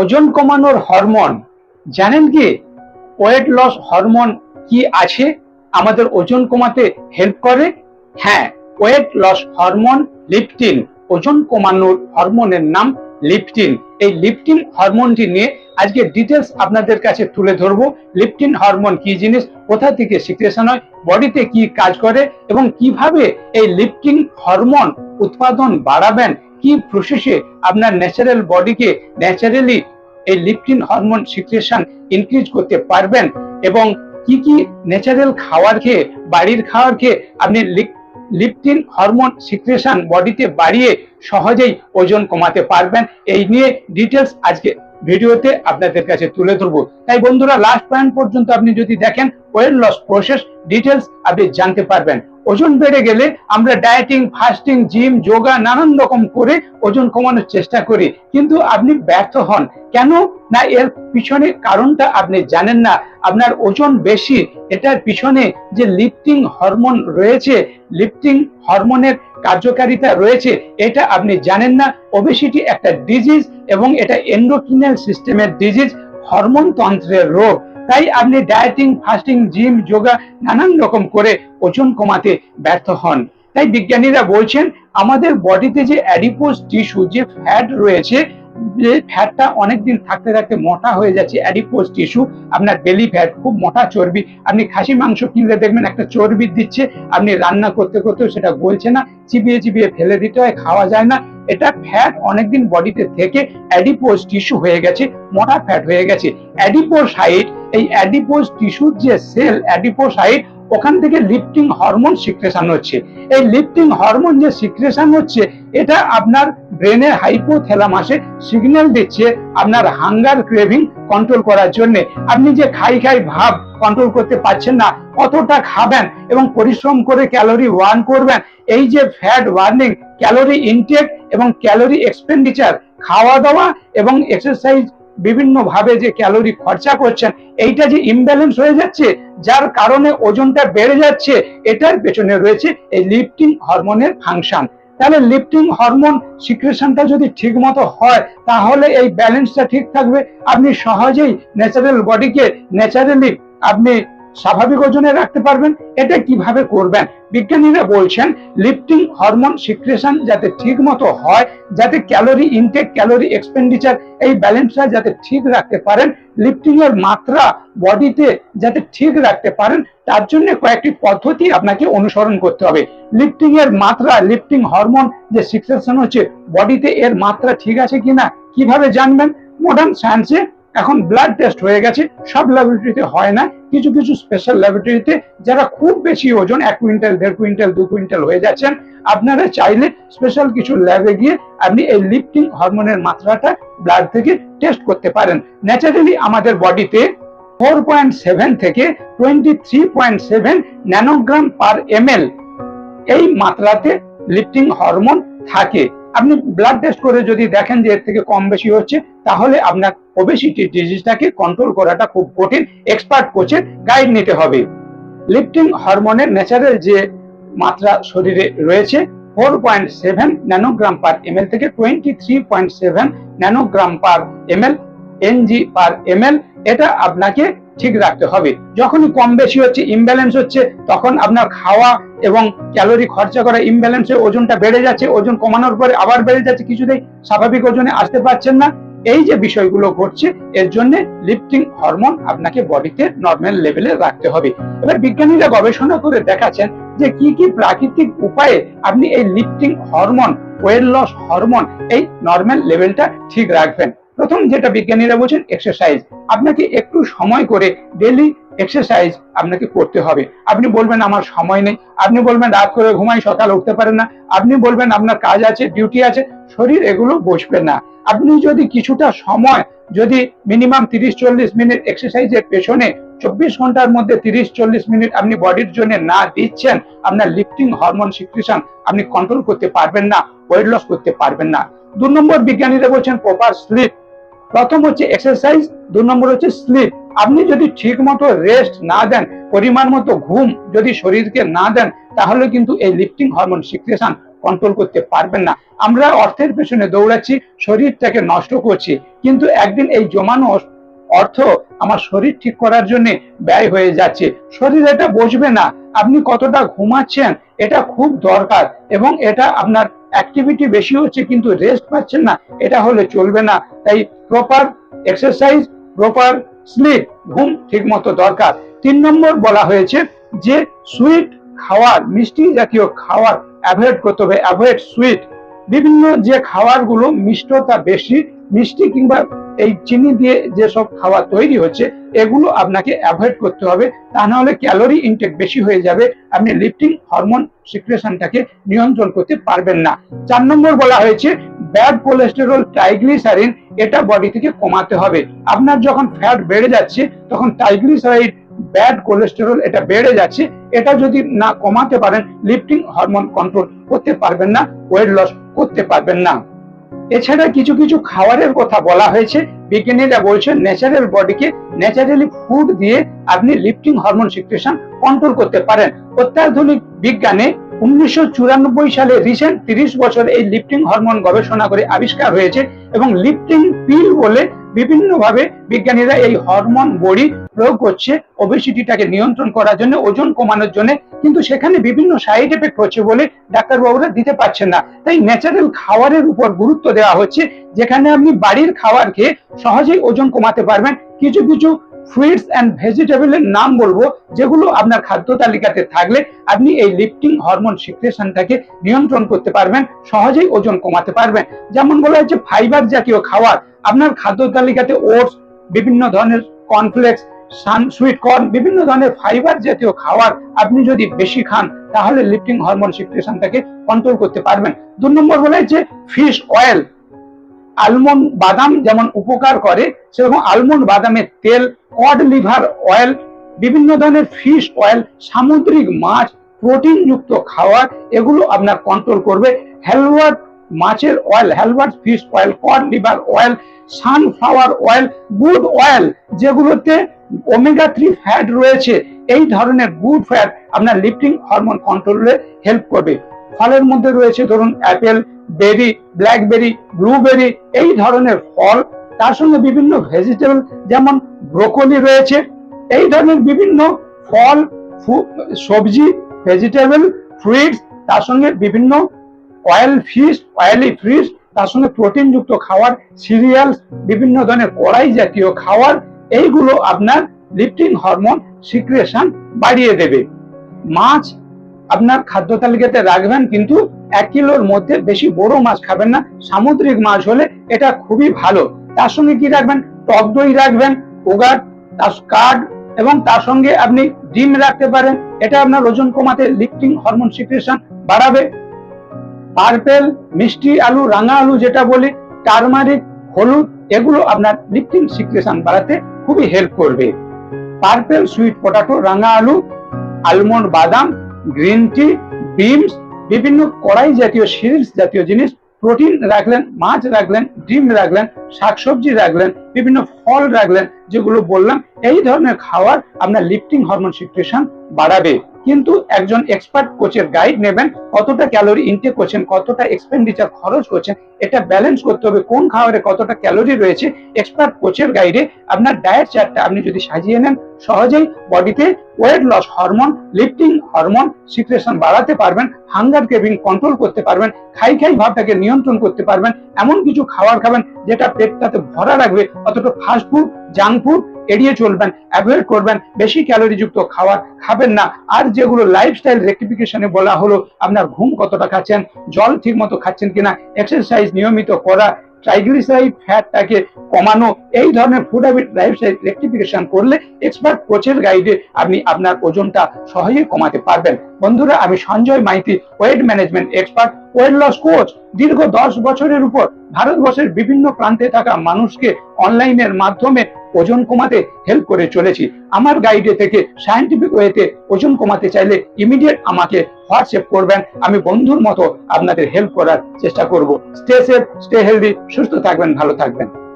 ওজন কমানোর হরমোন। জানেন কি? ওয়েট লস হরমোন কি আছে? আমাদের ওজন কমাতে হেল্প করে? হ্যাঁ ওয়েট লস হরমোন লিপটিন। ওজন কমানোর হরমোনের নাম লিপটিন। এই লিপটিন হরমোনটি নিয়ে আজকে ডিটেলস আপনাদের কাছে তুলে ধরবো। লিপটিন হরমোন কি জিনিস? কোথা থেকে সিক্রেশন হয়? বডিতে কি কাজ করে? এবং কীভাবে এই লিপটিন হরমোন উৎপাদন বাড়াবেন? কি প্রসেসে আপনার ন্যাচারাল বডিকে ন্যাচারালি এই লিপটিন হরমোন সিক্রেশন ইনক্রিজ করতে পারবেন? এবং কি কি ন্যাচারাল খাবার খেয়ে বাড়ির খাবার খেয়ে আপনি লিপটিন হরমোন সিক্রেশন বডিতে বাড়িয়ে সহজেই ওজন কমাতে পারবেন? এই নিয়ে ডিটেলস আজকে ভিডিওতে আপনাদের কাছে তুলে ধরবো। তাই বন্ধুরা লাস্ট পয়েন্ট পর্যন্ত আপনি যদি দেখেন ওয়েট লস প্রসেস ডিটেলস আপনি জানতে পারবেন। ওজন বেড়ে গেলে আমরা ডায়েটিং ফাস্টিং জিম যোগা নানান রকম করে ওজন কমানোর চেষ্টা করি। কিন্তু আপনি ব্যর্থ হন। কেন? না, এর পিছনে কারণটা আপনি জানেন না। আপনার ওজন বেশি। এটার পিছনে যে লিফটিং হরমোন রয়েছে লিফটিং হরমোনের কার্যকারিতা রয়েছে, এটা আপনি জানেন না। ওবেসিটি একটা ডিজিজ এবং এটা এন্ডোক্রিনাল সিস্টেমের ডিজিজ হরমোন তন্ত্রের রোগ। তাই আপনি ডায়েটিং ফাস্টিং জিম যোগা নানান রকম করে ওজন কমাতে ব্যর্থ হন। তাই বিজ্ঞানীরা বলছেন, আমাদের বডিতে যে অ্যাডিপোজ টিস্যু যে ফ্যাট রয়েছে যে ফ্যাটটা অনেকদিন থাকতে থাকতে মোটা হয়ে যাচ্ছে অ্যাডিপোজ টিস্যু আপনার বেলি ফ্যাট খুব মোটা চর্বি, আপনি খাসি মাংস কিনলে দেখবেন একটা চর্বি দিচ্ছে, আপনি রান্না করতে করতেও সেটা গলছে না, চিবিয়ে চিবিয়ে ফেলে দিতে হয়, খাওয়া যায় না। এটা ফ্যাট অনেকদিন বডিতে থেকে অ্যাডিপোজ টিস্যু হয়ে গেছে, মোটা ফ্যাট হয়ে গেছে। অ্যাডিপোসাইট এই অ্যাডিপোজ টিস্যুর যে সেল অ্যাডিপোসাইট ওখান থেকে লিফটিং হরমোন সিক্রেশন হচ্ছে। এই লিফটিং হরমোন যে সিক্রেশন হচ্ছে, এটা আপনার ব্রেনের হাইপোথ্যালামাসে সিগন্যাল দিচ্ছে আপনার হাঙ্গার ক্রেভিং কন্ট্রোল করার জন্য। আপনি যে খাই খাই ভাব কন্ট্রোল করতে পারছেন না, কতটা খাবেন এবং পরিশ্রম করে ক্যালোরি ওয়ার্ন করবেন, এই যে ফ্যাট ওয়ার্নিং ক্যালোরি ইনটেক এবং ক্যালোরি এক্সপেন্ডিচার খাওয়া দাওয়া এবং এক্সারসাইজ বিভিন্ন ভাবে যে ক্যালোরি খরচা করছেন, এইটা যে ইমব্যালেন্স হয়ে যাচ্ছে, যার কারণে ওজনটা বেড়ে যাচ্ছে, এটার পেছনে রয়েছে এই লিফটিং হরমোনের ফাংশন তাহলে লিফটিং হরমোন সিক্রেশনটা যদি ঠিক মতো হয়, তাহলে এই ব্যালেন্সটা ঠিক থাকবে। আপনি সহজেই ন্যাচারাল বডিকে ন্যাচারালি আপনি স্বাভাবিক ওজনে রাখতে পারবেন। এটা কীভাবে করবেন? বিজ্ঞানীরা বলছেন লিফটিং হরমোন সিক্রেশন যাতে ঠিক মতো হয়, যাতে ক্যালোরি ইনটেক ক্যালোরি এক্সপেন্ডিচার এই ব্যালেন্সটা যাতে ঠিক রাখতে পারেন লিফটিং এর মাত্রা বডিতে যাতে ঠিক রাখতে পারেন, তার জন্য কয়েকটি পদ্ধতি আপনাকে অনুসরণ করতে হবে। লিফটিং এর মাত্রা লিফটিং হরমোন যে সিক্রেশন হচ্ছে বডিতে এর মাত্রা ঠিক আছে কিনা, কীভাবে জানবেন? মডার্ন সায়েন্সে এখন ব্লাড টেস্ট হয়ে গেছে, সব ল্যাবরেটরিতে হয় না। কিছু কিছু স্পেশাল ল্যাবরেটরিতে যারা খুব বেশি ওজন, এক কুইন্টাল দেড় কুইন্টাল দু কুইন্টাল হয়ে যাচ্ছেন, আপনারা চাইলে স্পেশাল কিছু ল্যাবে গিয়ে আপনি এই লিফটিং হরমোনের মাত্রাটা ব্লাড থেকে টেস্ট করতে পারেন। ন্যাচারালি আমাদের বডিতে ফোর পয়েন্ট সেভেন থেকে twenty three point seven nanogram per M এই মাত্রাতে লিফটিং হরমোন থাকে। আপনি ব্লাড টেস্ট করে যদি দেখেন যে এর থেকে কম বেশি হচ্ছে, তাহলে আপনার ওবেসিটি ডিজিজটাকে কন্ট্রোল করাটা খুব কঠিন এক্সপার্ট কোচের গাইড নিতে হবে। লিফটিং হরমোনের ন্যাচারাল যে মাত্রা শরীরে রয়েছে four point seven nanogram per M থেকে twenty three point seven nanogram per M L NG per M এটা আপনাকে ঠিক রাখতে হবে। যখনই কম বেশি হচ্ছে ইমব্যালেন্স হচ্ছে, তখন আপনার খাওয়া এবং ক্যালোরি খরচা করা ইমব্যালেন্সে ওজনটা বেড়ে যাচ্ছে, ওজন কমানোর পরে আবার বেড়ে যাচ্ছে, কিছুতেই স্বাভাবিক ওজনে আসতে পারছেন না। এই যে বিষয়গুলো ঘটছে, এর জন্য লিফটিং হরমোন আপনাকে বডিতে নর্মাল লেভেলে রাখতে হবে। এবার বিজ্ঞানীরা গবেষণা করে দেখাচ্ছেন যে কি কি প্রাকৃতিক উপায়ে আপনি এই leptin hormone weight loss hormone এই নর্মাল লেভেলটা ঠিক রাখবেন। প্রথম যেটা বিজ্ঞানীরা বলছেন এক্সারসাইজ আপনাকে একটু সময় করে ডেলি এক্সারসাইজ আপনাকে করতে হবে। আপনি বলবেন আমার সময় নেই, আপনি বলবেন রাত করে ঘুমাই, সকাল উঠতে পারেন না, আপনি বলবেন আপনার কাজ আছে ডিউটি আছে, শরীর এগুলো বসবে না। আপনি যদি কিছুটা সময়, যদি মিনিমাম তিরিশ চল্লিশ মিনিট এক্সারসাইজের পেছনে চব্বিশ ঘণ্টার মধ্যে তিরিশ চল্লিশ মিনিট আপনি বডির জন্য না দিচ্ছেন, আপনার লিফটিং হরমোন সিক্রেশন আপনি কন্ট্রোল করতে পারবেন না ওয়েট লস করতে পারবেন না। দু নম্বর বিজ্ঞানীরা বলছেন প্রপার স্লিপ প্রথম হচ্ছে এক্সারসাইজ দু নম্বর হচ্ছে স্লিপ আপনি যদি ঠিক মতো রেস্ট না দেন, পরিমাণ মতো ঘুম যদি শরীরকে না দেন, তাহলে কিন্তু এই লিফটিং হরমোন সিক্রেশন কন্ট্রোল করতে পারবেন না। আমরা অর্থের পেছনে দৌড়াচ্ছি, শরীরটাকে নষ্ট করছি। কিন্তু একদিন এই জমানো অর্থ আমার শরীর ঠিক করার জন্য ব্যয় হয়ে যাচ্ছে। শরীর এটা বসবে না। আপনি কতটা ঘুমাচ্ছেন, এটা খুব দরকার এবং এটা আপনার অ্যাক্টিভিটি বেশি হচ্ছে কিন্তু রেস্ট পাচ্ছেন না, এটা হলে চলবে না। তাই প্রপার এক্সারসাইজ প্রপার স্লিপ ঘুম ঠিকমতো দরকার। তিন নম্বর বলা হয়েছে যে সুইট খাওয়ার, মিষ্টি জাতীয় খাওয়ার অ্যাভয়েড করতে হবে। অ্যাভয়েড সুইট বিভিন্ন যে খাবারগুলো মিষ্টতা বেশি মিষ্টি কিংবা এই চিনি দিয়ে যেসব খাবার তৈরি হচ্ছে, এগুলো আপনাকে অ্যাভয়েড করতে হবে। তা নাহলে ক্যালোরি ইনটেক বেশি হয়ে যাবে। আপনি লিফটিং হরমোন সিক্রেশনটাকে নিয়ন্ত্রণ করতে পারবেন না। চার নম্বর বলা হয়েছে ব্যাড কোলেস্টেরল ট্রাইগ্লিসারিন এটা বডি থেকে কমাতে হবে। আপনার যখন ফ্যাট বেড়ে যাচ্ছে, তখন ট্রাইগ্লিসারাইড ব্যাড কোলেস্টেরল এটা বেড়ে যাচ্ছে। এটা যদি না কমাতে পারেন লিফটিং হরমোন কন্ট্রোল করতে পারবেন না ওয়েট লস করতে পারবেন না। এছাড়া কিছু কিছু খাবারের কথা বলা হয়েছে। বিজ্ঞানীরা বলছেন ন্যাচারাল বডিকে ন্যাচারালি ফুড দিয়ে আপনি লিফটিং হরমোন সিক্রেশন কন্ট্রোল করতে পারেন। অত্যাধুনিক বিজ্ঞানে উনিশশো চুরানব্বই সালে রিসেন্ট তিরিশ বছর এই লিফটিং হরমোন গবেষণা করে আবিষ্কার হয়েছে এবং লিফটিং পিল বলে বিভিন্ন ভাবে বিজ্ঞানীরা এই হরমোন বড়ি প্রয়োগ করছে। ওবেসিটিটাকে নিয়ন্ত্রণ করার জন্য, ওজন কমানোর জন্য কিন্তু সেখানে বিভিন্ন সাইড এফেক্ট হচ্ছে বলে ডাক্তারবাবুরা দিতে পারছেন না। তাই ন্যাচারাল খাবারের উপর গুরুত্ব দেওয়া হচ্ছে, যেখানে আপনি বাড়ির খাবার খেয়ে সহজেই ওজন কমাতে পারবেন। কিছু কিছু ফ্রুইটস অ্যান্ড ভেজিটেবলের নাম বলব, যেগুলো আপনার খাদ্য তালিকাতে থাকলে আপনি এই লিফটিং হরমোন সিক্রেশনটাকে নিয়ন্ত্রণ করতে পারবেন, সহজেই ওজন কমাতে পারবেন। যেমন বলা হচ্ছে ফাইবার জাতীয় খাবার। আপনার খাদ্য তালিকাতে ওটস বিভিন্ন ধরনের কর্নফ্লেক্স সান সুইট কর্ন বিভিন্ন ধরনের ফাইবার জাতীয় খাবার আপনি যদি বেশি খান, তাহলে লিফটিং হরমোন সিক্রেশনটাকে কন্ট্রোল করতে পারবেন। দু নম্বর বলা যে ফিশ অয়েল আলমন্ড বাদাম যেমন উপকার করে, সেরকম আলমন্ড বাদামের তেল কড লিভার অয়েল বিভিন্ন ধরনের ফিশ অয়েল সামুদ্রিক মাছ প্রোটিন যুক্ত খাবার এগুলো আপনার কন্ট্রোল করবে। হেলওয়ার্ড মাছের oil হেলওয়ার্ড fish oil cod liver oil sunflower oil good oil যেগুলোতে ওমেগা থ্রি ফ্যাট রয়েছে। এই ধরনের গুড ফ্যাট আপনার লিফটিং হরমোন কন্ট্রোলে হেল্প করবে। ফলের মধ্যে রয়েছে ধরুন অ্যাপেল বেরি ব্ল্যাকবেরি ব্লুবেরি এই ধরনের ফল। তার সঙ্গে বিভিন্ন ভেজিটেবল যেমন ব্রোকলি রয়েছে। এই ধরনের বিভিন্ন ফল সবজি ভেজিটেবল ফ্রুইটস তার সঙ্গে বিভিন্ন অয়েল ফিশ অয়েলি ফিশ তার সঙ্গে প্রোটিন যুক্ত খাবার সিরিয়ালস বিভিন্ন ধরনের কড়াই জাতীয় খাবার এইগুলো আপনার লিফটিং হরমোন সিক্রেশন বাড়িয়ে দেবে। মাছ আপনার খাদ্য তালিকাতে রাখবেন কিন্তু এক কিলোর মধ্যে বেশি বড় মাছ খাবেন না, সামুদ্রিক মাছ হলে এটা খুবই ভালো। তার সঙ্গে কি রাখবেন? টক দই রাখবেন ওগাট তার কার্ড এবং তার সঙ্গে আপনি ডিম রাখতে পারেন। এটা আপনার ওজন কমাতে লিফটিং হরমোন সিক্রেশন বাড়াবে। পার্পেল, মিষ্টি আলু, রাঙা আলু যেটা বলি, টারমারিক, হলুদ, এগুলো আপনার লিফটিং সিক্রেশন বাড়াতে খুবই হেল্প করবে। পার্পেল সুইট পটাটো রাঙা আলু আলমন্ড বাদাম গ্রিন টি বিমস বিভিন্ন কড়াই জাতীয় সিরিজ জাতীয় জিনিস প্রোটিন রাখলেন, মাছ রাখলেন, ডিম রাখলেন, শাকসবজি রাখলেন, বিভিন্ন ফল রাখলেন, যেগুলো বললাম, এই ধরনের খাওয়ার আপনার লিফটিং হরমোন সিক্রেশন বাড়াবে। কিন্তু একজন এক্সপার্ট কোচের গাইড নেবেন কতটা ক্যালোরি ইনটেক করছেন, কতটা এক্সপেন্ডিচার খরচ করছেন, এটা ব্যালেন্স করতে হবে কোন খাবারে কতটা ক্যালোরি রয়েছে। এক্সপার্ট কোচের গাইডে আপনার ডায়েট চার্টটা আপনি যদি সাজিয়ে নেন, সহজেই বডিতে weight loss hormone leptin hormone secretion বাড়াতে পারবেন হাঙ্গার ক্রেভিং কন্ট্রোল করতে পারবেন, খাই খাই ভাবটাকে নিয়ন্ত্রণ করতে পারবেন, এমন কিছু খাবার খাবেন যেটা পেটটাতে ভরা রাখবে, অতটা ফাস্ট ফুড জাঙ্ক ফুড এড়িয়ে চলবেন অ্যাভয়েড করবেন, বেশি ক্যালোরি যুক্ত খাবার খাবেন না। আর যেগুলো লাইফস্টাইল রেক্টিফিকেশনে বলা হলো, আপনার ঘুম কতটা খাচ্ছেন, জল ঠিক মতো খাচ্ছেন কিনা এক্সারসাইজ নিয়মিত করা ট্রাইগ্লিসারাইড ফ্যাটটাকে কমানো, এই ধরনের ফুড হ্যাবিট লাইফস্টাইল রেক্টিফিকেশন করলে এক্সপার্ট কোচের গাইডে আপনি আপনার ওজনটা সহজেই কমাতে পারবেন। বন্ধুরা, আমি Sanjay Maity weight management expert weight loss coach দীর্ঘ দশ বছরের উপর ভারতবর্ষের বিভিন্ন প্রান্তে থাকা মানুষকে অনলাইনের মাধ্যমে ওজন কমাতে হেল্প করে চলেছি। আমার গাইডে থেকে সায়েন্টিফিক ওয়েতে ওজন কমাতে চাইলে ইমিডিয়েট আমাকে হোয়াটসঅ্যাপ করবেন। আমি বন্ধুর মতো আপনাদের হেল্প করার চেষ্টা করব। স্টে সেফ স্টে হেলদি সুস্থ থাকবেন, ভালো থাকবেন।